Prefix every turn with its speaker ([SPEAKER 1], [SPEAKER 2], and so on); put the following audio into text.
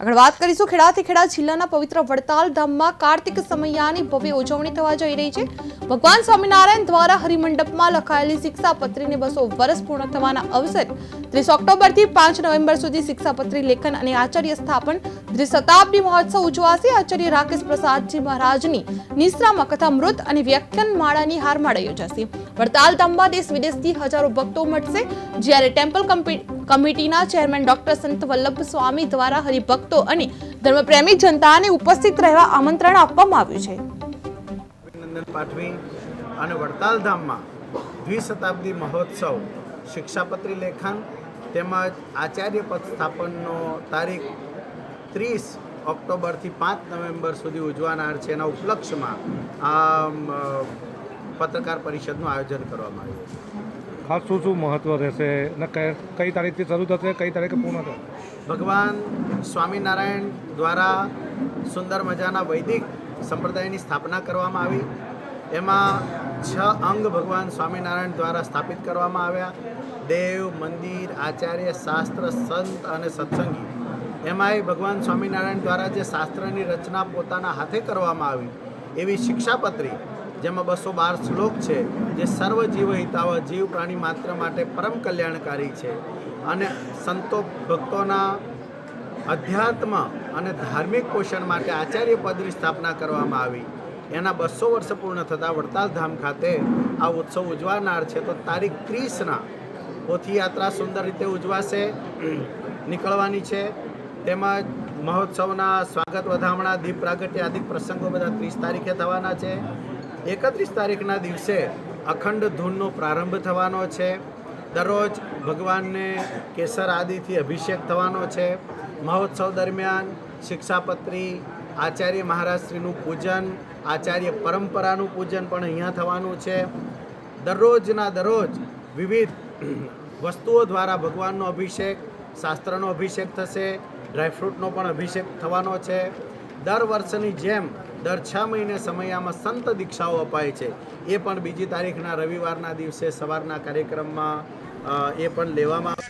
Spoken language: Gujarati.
[SPEAKER 1] આગળ વાત કરીશું ખેડાથી ખેડા જિલ્લાના પવિત્ર વડતાલ ધામમાં કાર્તિક સમૈયાની ભવ્ય ઉજવણી થવા જઈ રહી છે. ભગવાન સ્વામિનારાયણ દ્વારા હરિમંડપમાં લખાયેલી શિક્ષાપત્રીને બસો વર્ષ પૂર્ણ થવાના અવસર ત્રીસ ઓક્ટોબરથી પાંચ નવેમ્બર સુધી શિક્ષાપત્રી લેખન અને આચાર્ય સ્થાપન ત્રિશતાબ્દી મહોત્સવ ઉજવાશે. આચાર્ય રાકેશ પ્રસાદજી મહારાજની નિશ્રામાં કથામૃત અને વ્યાખ્યાન માળાની હારમાળા યોજાશે. વડતાલ ધામમાં દેશ વિદેશથી હજારો ભક્તો મળશે. જ્યારે ટેમ્પલ કમિટીના ચેરમેન ડોક્ટર સંત વલ્લભ સ્વામી દ્વારા હરિભક્તો અને ધર્મપ્રેમી જનતાને ઉપસ્થિત રહેવા આમંત્રણ આપવામાં આવ્યું છે.
[SPEAKER 2] પાઠવી અને વડતાલ ધામમાં દ્વિશતાબ્દી મહોત્સવ, શિક્ષાપત્રી લેખન તેમજ આચાર્ય પદ સ્થાપનનો તારીખ ત્રીસ ઓક્ટોબરથી પાંચ નવેમ્બર સુધી ઉજવાનાર છે. એના ઉપલક્ષમાં આ પત્રકાર પરિષદનું આયોજન કરવામાં આવ્યું.
[SPEAKER 3] ખાસ શું શું મહત્વ રહેશે અને કઈ તારીખથી શરૂ થશે, કઈ તારીખે પૂર્ણ થશે?
[SPEAKER 2] ભગવાન સ્વામિનારાયણ દ્વારા સુંદર મજાના વૈદિક સંપ્રદાયની સ્થાપના કરવામાં આવી. એમાં છ અંગ ભગવાન સ્વામિનારાયણ દ્વારા સ્થાપિત કરવામાં આવ્યા. દેવ, મંદિર, આચાર્ય, શાસ્ત્ર, સંત અને સત્સંગી. એમાંય ભગવાન સ્વામિનારાયણ દ્વારા જે શાસ્ત્રની રચના પોતાના હાથે કરવામાં આવી, એવી શિક્ષાપત્રી જેમાં બસો બાર શ્લોક છે, જે સર્વ જીવ હિતાવ, જીવ પ્રાણી માત્ર માટે પરમ કલ્યાણકારી છે. અને સંતો ભક્તોના અધ્યાત્મ અને ધાર્મિક પોષણ માટે આચાર્ય પદની સ્થાપના કરવામાં આવી. એના બસો વર્ષ પૂર્ણ થતાં વડતાલ ધામ ખાતે આ ઉત્સવ ઉજવાનાર છે. તો તારીખ ત્રીસના પોથીયાત્રા સુંદર રીતે ઉજવાશે, નીકળવાની છે. તેમજ મહોત્સવના સ્વાગત વધામણા, દીપ પ્રાગટ્ય આદિ પ્રસંગો બધા ત્રીસ તારીખે થવાના છે. એકત્રીસ તારીખના દિવસે અખંડ ધૂનનો પ્રારંભ થવાનો છે. દરરોજ ભગવાનને કેસર આદિથી અભિષેક થવાનો છે. મહોત્સવ દરમિયાન શિક્ષાપત્રી, આચાર્ય મહારાજશ્રીનું પૂજન, આચાર્ય પરંપરાનું પૂજન પણ અહીંયા થવાનું છે. દરરોજના દરરોજ વિવિધ વસ્તુઓ દ્વારા ભગવાનનો અભિષેક, શાસ્ત્રનો અભિષેક થશે, ડ્રાયફ્રૂટનો પણ અભિષેક થવાનો છે. દર વર્ષની જેમ દર છ મહિને સમયામાં સંત દીક્ષાઓ અપાય છે. એ પણ બીજી તારીખના રવિવારના દિવસે સવારના કાર્યક્રમમાં એ પણ લેવામાં